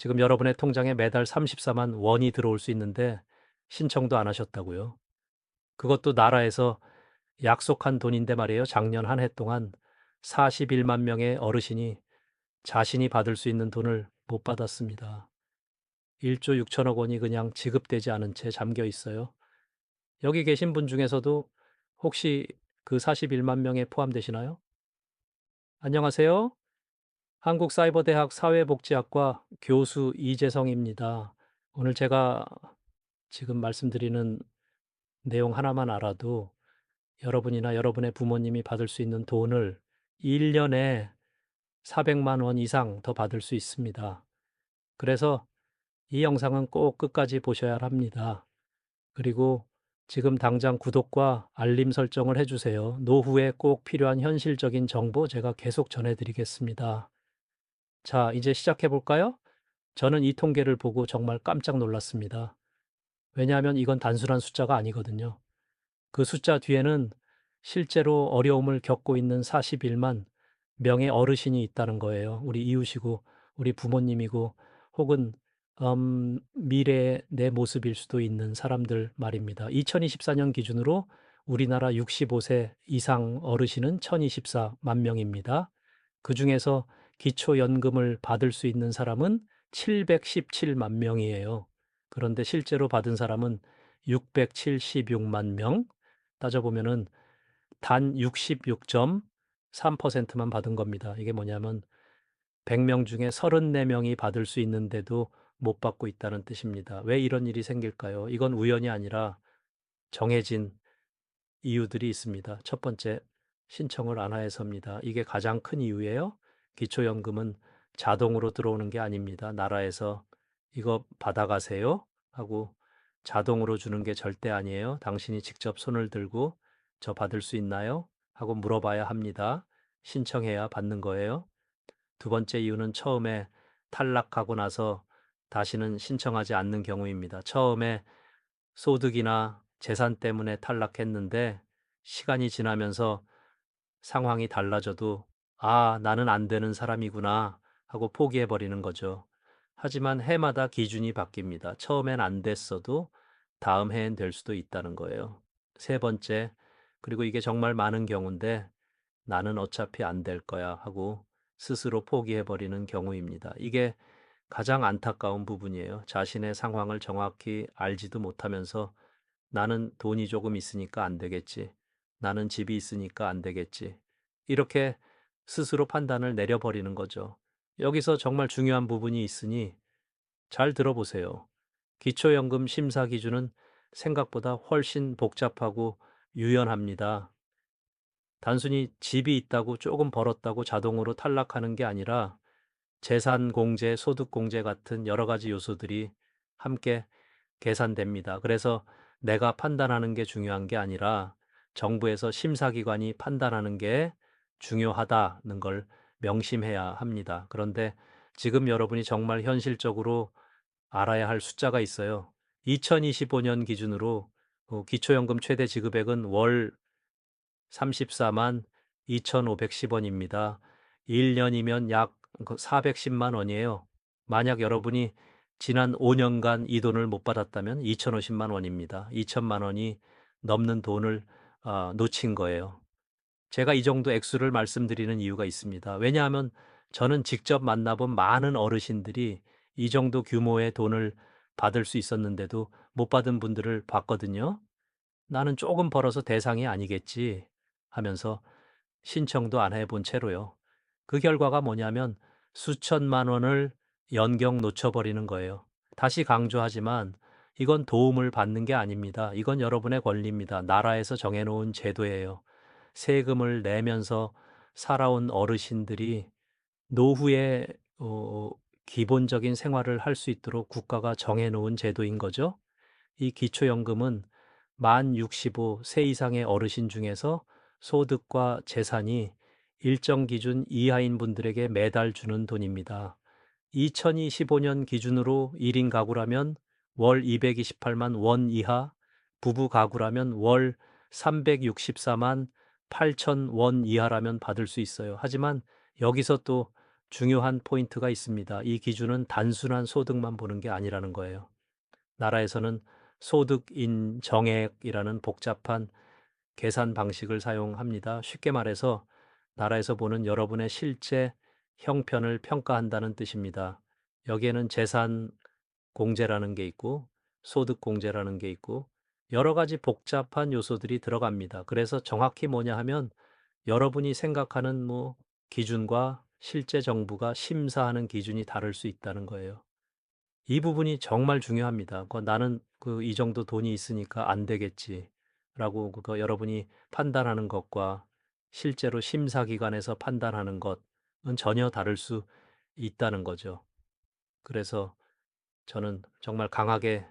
지금 여러분의 통장에 매달 34만 원이 들어올 수 있는데 신청도 안 하셨다고요. 그것도 나라에서 약속한 돈인데 말이에요. 작년 한 해 동안 41만 명의 어르신이 자신이 받을 수 있는 돈을 못 받았습니다. 1조 6천억 원이 그냥 지급되지 않은 채 잠겨 있어요. 여기 계신 분 중에서도 혹시 그 41만 명에 포함되시나요? 안녕하세요. 한국사이버대학 사회복지학과 교수 이재성입니다. 오늘 제가 지금 말씀드리는 내용 하나만 알아도 여러분이나 여러분의 부모님이 받을 수 있는 돈을 1년에 400만 원 이상 더 받을 수 있습니다. 그래서 이 영상은 꼭 끝까지 보셔야 합니다. 그리고 지금 당장 구독과 알림 설정을 해주세요. 노후에 꼭 필요한 현실적인 정보 제가 계속 전해드리겠습니다. 자, 이제 시작해 볼까요? 저는 이 통계를 보고 정말 깜짝 놀랐습니다. 왜냐하면 이건 단순한 숫자가 아니거든요. 그 숫자 뒤에는 실제로 어려움을 겪고 있는 41만 명의 어르신이 있다는 거예요. 우리 이웃이고, 우리 부모님이고, 혹은 음, 미래의 내 모습일 수도 있는 사람들 말입니다. 2024년 기준으로 우리나라 65세 이상 어르신은 1024만 명입니다. 그 중에서 기초연금을 받을 수 있는 사람은 717만 명이에요. 그런데 실제로 받은 사람은 676만 명. 따져보면은 단 66.3%만 받은 겁니다. 이게 뭐냐면 100명 중에 34명이 받을 수 있는데도 못 받고 있다는 뜻입니다. 왜 이런 일이 생길까요? 이건 우연이 아니라 정해진 이유들이 있습니다. 첫 번째, 신청을 안 해서입니다. 이게 가장 큰 이유예요. 기초연금은 자동으로 들어오는 게 아닙니다. 나라에서 이거 받아가세요 하고 자동으로 주는 게 절대 아니에요. 당신이 직접 손을 들고 저 받을 수 있나요? 하고 물어봐야 합니다. 신청해야 받는 거예요. 두 번째 이유는 처음에 탈락하고 나서 다시는 신청하지 않는 경우입니다. 처음에 소득이나 재산 때문에 탈락했는데 시간이 지나면서 상황이 달라져도 아, 나는 안 되는 사람이구나 하고 포기해버리는 거죠. 하지만 해마다 기준이 바뀝니다. 처음엔 안 됐어도 다음 해엔 될 수도 있다는 거예요. 세 번째, 그리고 이게 정말 많은 경우인데 나는 어차피 안 될 거야 하고 스스로 포기해버리는 경우입니다. 이게 가장 안타까운 부분이에요. 자신의 상황을 정확히 알지도 못하면서 나는 돈이 조금 있으니까 안 되겠지. 나는 집이 있으니까 안 되겠지. 이렇게 스스로 판단을 내려버리는 거죠. 여기서 정말 중요한 부분이 있으니 잘 들어보세요. 기초연금 심사 기준은 생각보다 훨씬 복잡하고 유연합니다. 단순히 집이 있다고 조금 벌었다고 자동으로 탈락하는 게 아니라 재산 공제, 소득 공제 같은 여러 가지 요소들이 함께 계산됩니다. 그래서 내가 판단하는 게 중요한 게 아니라 정부에서 심사기관이 판단하는 게 중요하다는 걸 명심해야 합니다. 그런데 지금 여러분이 정말 현실적으로 알아야 할 숫자가 있어요. 2025년 기준으로 어, 기초연금 최대 지급액은 월 34만 2,510원입니다. 1년이면 약 410만 원이에요. 만약 여러분이 지난 5년간 이 돈을 못 받았다면 2,050만 원입니다. 2천만 원이 넘는 돈을 어, 놓친 거예요. 제가 이 정도 액수를 말씀드리는 이유가 있습니다. 왜냐하면 저는 직접 만나본 많은 어르신들이 이 정도 규모의 돈을 받을 수 있었는데도 못 받은 분들을 봤거든요. 나는 조금 벌어서 대상이 아니겠지 하면서 신청도 안 해본 채로요. 그 결과가 뭐냐면 수천만 원을 연경 놓쳐버리는 거예요. 다시 강조하지만 이건 도움을 받는 게 아닙니다. 이건 여러분의 권리입니다. 나라에서 정해놓은 제도예요. 세금을 내면서 살아온 어르신들이 노후에 어, 기본적인 생활을 할 수 있도록 국가가 정해놓은 제도인 거죠. 이 기초연금은 만 65세 이상의 어르신 중에서 소득과 재산이 일정 기준 이하인 분들에게 매달 주는 돈입니다. 2025년 기준으로 1인 가구라면 월 228만 원 이하, 부부 가구라면 월 364만 8천 원 이하라면 받을 수 있어요. 하지만 여기서 또 중요한 포인트가 있습니다. 이 기준은 단순한 소득만 보는 게 아니라는 거예요. 나라에서는 소득 인정액이라는 복잡한 계산 방식을 사용합니다. 쉽게 말해서 나라에서 보는 여러분의 실제 형편을 평가한다는 뜻입니다. 여기에는 재산 공제라는 게 있고 소득 공제라는 게 있고 여러 가지 복잡한 요소들이 들어갑니다. 그래서 정확히 뭐냐 하면 여러분이 생각하는 뭐 기준과 실제 정부가 심사하는 기준이 다를 수 있다는 거예요. 이 부분이 정말 중요합니다. 그 나는 그 이 정도 돈이 있으니까 안 되겠지라고 그거 여러분이 판단하는 것과 실제로 심사기관에서 판단하는 것은 전혀 다를 수 있다는 거죠. 그래서 저는 정말 강하게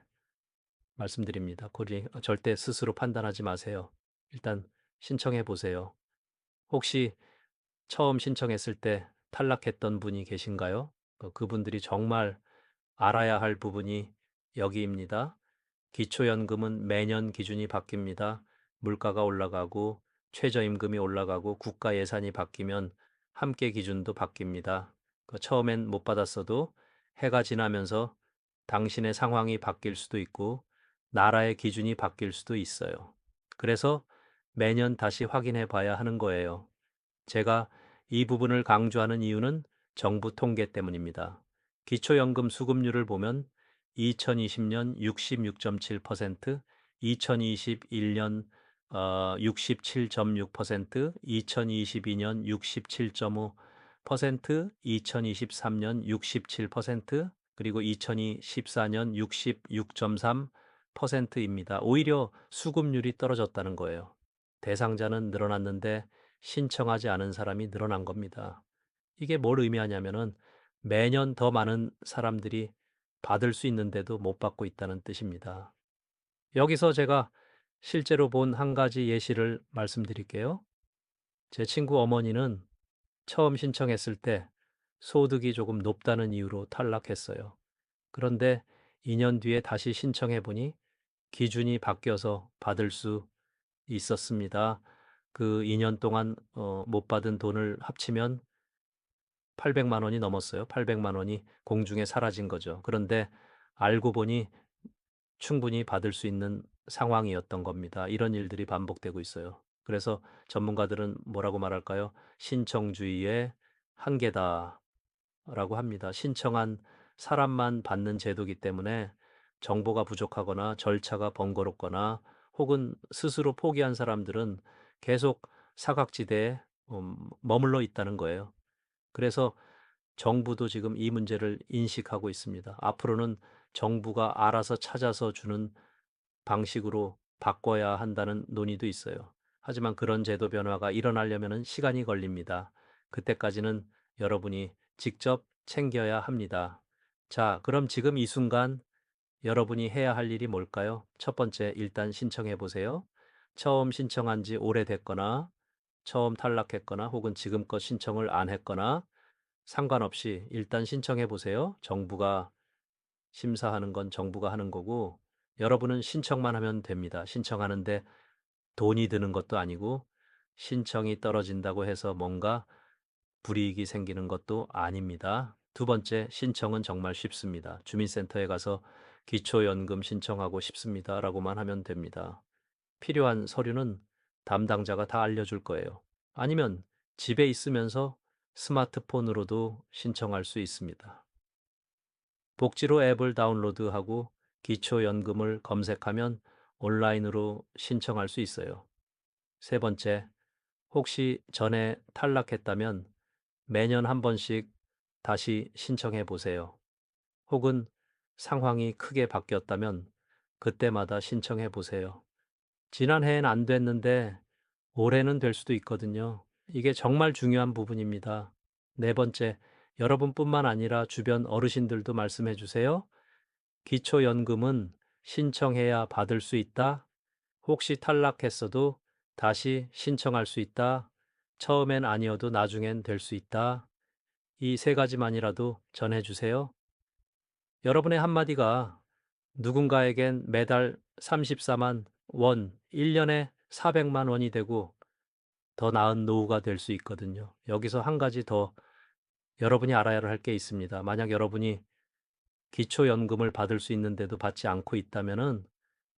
말씀드립니다. 고리 절대 스스로 판단하지 마세요. 일단 신청해 보세요. 혹시 처음 신청했을 때 탈락했던 분이 계신가요? 어, 그분들이 정말 알아야 할 부분이 여기입니다. 기초연금은 매년 기준이 바뀝니다. 물가가 올라가고 최저임금이 올라가고 국가 예산이 바뀌면 함께 기준도 바뀝니다. 그 처음엔 못 받았어도 해가 지나면서 당신의 상황이 바뀔 수도 있고 나라의 기준이 바뀔 수도 있어요. 그래서 매년 다시 확인해 봐야 하는 거예요. 제가 이 부분을 강조하는 이유는 정부 통계 때문입니다. 기초연금 수급률을 보면 2020년 66.7%, 2021년 어, 67.6%, 2022년 67.5%, 2023년 67%, 그리고 2014년 66.3% 입니다. 오히려 수급률이 떨어졌다는 거예요. 대상자는 늘어났는데 신청하지 않은 사람이 늘어난 겁니다. 이게 뭘 의미하냐면은 매년 더 많은 사람들이 받을 수 있는데도 못 받고 있다는 뜻입니다. 여기서 제가 실제로 본 한 가지 예시를 말씀드릴게요. 제 친구 어머니는 처음 신청했을 때 소득이 조금 높다는 이유로 탈락했어요. 그런데 2년 뒤에 다시 신청해 보니 기준이 바뀌어서 받을 수 있었습니다. 그 2년 동안 어, 못 받은 돈을 합치면 800만 원이 넘었어요. 800만 원이 공중에 사라진 거죠. 그런데 알고 보니 충분히 받을 수 있는 상황이었던 겁니다. 이런 일들이 반복되고 있어요. 그래서 전문가들은 뭐라고 말할까요? 신청주의의 한계다라고 합니다. 신청한 사람만 받는 제도기 때문에 정보가 부족하거나 절차가 번거롭거나 혹은 스스로 포기한 사람들은 계속 사각지대에 음, 머물러 있다는 거예요. 그래서 정부도 지금 이 문제를 인식하고 있습니다. 앞으로는 정부가 알아서 찾아서 주는 방식으로 바꿔야 한다는 논의도 있어요. 하지만 그런 제도 변화가 일어나려면 시간이 걸립니다. 그때까지는 여러분이 직접 챙겨야 합니다. 자, 그럼 지금 이 순간 여러분이 해야 할 일이 뭘까요? 첫 번째, 일단 신청해 보세요. 처음 신청한 지 오래됐거나, 처음 탈락했거나, 혹은 지금껏 신청을 안 했거나, 상관없이 일단 신청해 보세요. 정부가 심사하는 건 정부가 하는 거고, 여러분은 신청만 하면 됩니다. 신청하는데 돈이 드는 것도 아니고, 신청이 떨어진다고 해서 뭔가 불이익이 생기는 것도 아닙니다. 두 번째, 신청은 정말 쉽습니다. 주민센터에 가서 기초연금 신청하고 싶습니다. 라고만 하면 됩니다. 필요한 서류는 담당자가 다 알려줄 거예요. 아니면 집에 있으면서 스마트폰으로도 신청할 수 있습니다. 복지로 앱을 다운로드하고 기초연금을 검색하면 온라인으로 신청할 수 있어요. 세 번째, 혹시 전에 탈락했다면 매년 한 번씩 다시 신청해 보세요. 혹은 상황이 크게 바뀌었다면 그때마다 신청해 보세요. 지난해엔 안 됐는데 올해는 될 수도 있거든요. 이게 정말 중요한 부분입니다. 네 번째, 여러분뿐만 아니라 주변 어르신들도 말씀해 주세요. 기초연금은 신청해야 받을 수 있다. 혹시 탈락했어도 다시 신청할 수 있다. 처음엔 아니어도 나중엔 될 수 있다. 이 세 가지만이라도 전해 주세요. 여러분의 한마디가 누군가에겐 매달 34만 원, 1년에 400만 원이 되고 더 나은 노후가 될 수 있거든요. 여기서 한 가지 더 여러분이 알아야 할 게 있습니다. 만약 여러분이 기초연금을 받을 수 있는데도 받지 않고 있다면은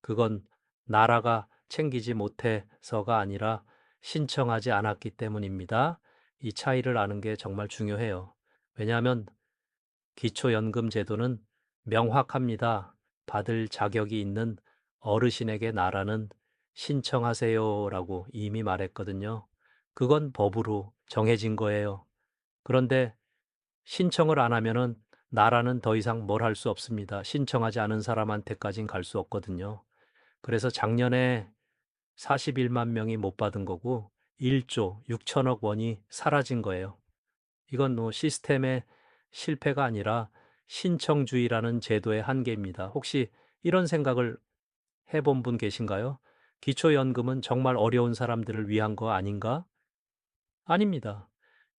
그건 나라가 챙기지 못해서가 아니라 신청하지 않았기 때문입니다. 이 차이를 아는 게 정말 중요해요. 왜냐하면 기초연금 제도는 명확합니다. 받을 자격이 있는 어르신에게 나라는 신청하세요라고 이미 말했거든요. 그건 법으로 정해진 거예요. 그런데 신청을 안 하면은 나라는 더 이상 뭘 할 수 없습니다. 신청하지 않은 사람한테까진 갈 수 없거든요. 그래서 작년에 41만 명이 못 받은 거고 1조 6천억 원이 사라진 거예요. 이건 뭐 시스템의 실패가 아니라 신청주의라는 제도의 한계입니다. 혹시 이런 생각을 해본 분 계신가요? 기초연금은 정말 어려운 사람들을 위한 거 아닌가? 아닙니다.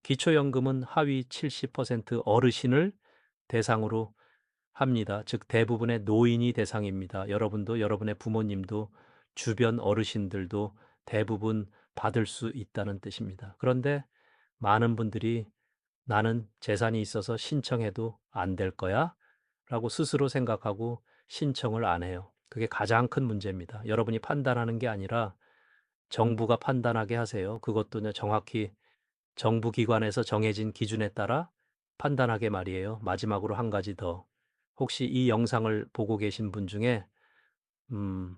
기초연금은 하위 70% 어르신을 대상으로 합니다. 즉 대부분의 노인이 대상입니다. 여러분도 여러분의 부모님도 주변 어르신들도 대부분 받을 수 있다는 뜻입니다. 그런데 많은 분들이 나는 재산이 있어서 신청해도 안 될 거야? 라고 스스로 생각하고 신청을 안 해요. 그게 가장 큰 문제입니다. 여러분이 판단하는 게 아니라 정부가 판단하게 하세요. 그것도 정확히 정부 기관에서 정해진 기준에 따라 판단하게 말이에요. 마지막으로 한 가지 더. 혹시 이 영상을 보고 계신 분 중에 음,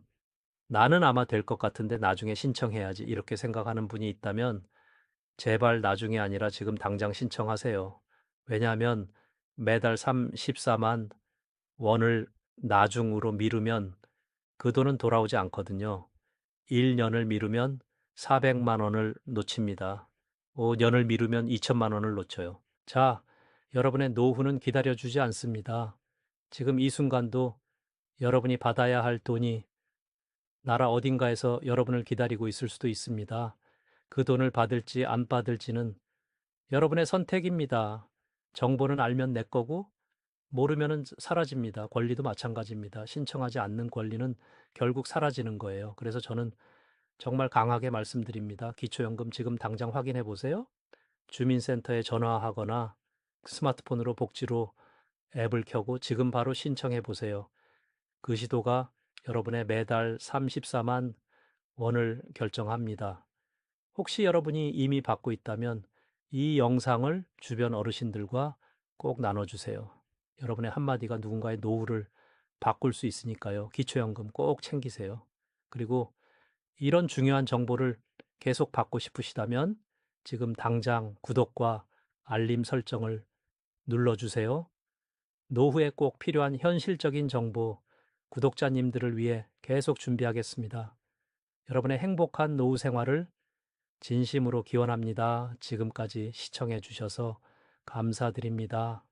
나는 아마 될 것 같은데 나중에 신청해야지 이렇게 생각하는 분이 있다면 제발 나중에 아니라 지금 당장 신청하세요. 왜냐하면 매달 34만 원을 나중으로 미루면 그 돈은 돌아오지 않거든요. 1년을 미루면 400만 원을 놓칩니다. 5년을 미루면 2천만 원을 놓쳐요. 자, 여러분의 노후는 기다려주지 않습니다. 지금 이 순간도 여러분이 받아야 할 돈이 나라 어딘가에서 여러분을 기다리고 있을 수도 있습니다. 그 돈을 받을지 안 받을지는 여러분의 선택입니다. 정보는 알면 내 거고 모르면은 사라집니다. 권리도 마찬가지입니다. 신청하지 않는 권리는 결국 사라지는 거예요. 그래서 저는 정말 강하게 말씀드립니다. 기초연금 지금 당장 확인해 보세요. 주민센터에 전화하거나 스마트폰으로 복지로 앱을 켜고 지금 바로 신청해 보세요. 그 시도가 여러분의 매달 34만 원을 결정합니다. 혹시 여러분이 이미 받고 있다면 이 영상을 주변 어르신들과 꼭 나눠주세요. 여러분의 한마디가 누군가의 노후를 바꿀 수 있으니까요. 기초연금 꼭 챙기세요. 그리고 이런 중요한 정보를 계속 받고 싶으시다면 지금 당장 구독과 알림 설정을 눌러주세요. 노후에 꼭 필요한 현실적인 정보 구독자님들을 위해 계속 준비하겠습니다. 여러분의 행복한 노후 생활을 진심으로 기원합니다. 지금까지 시청해 주셔서 감사드립니다.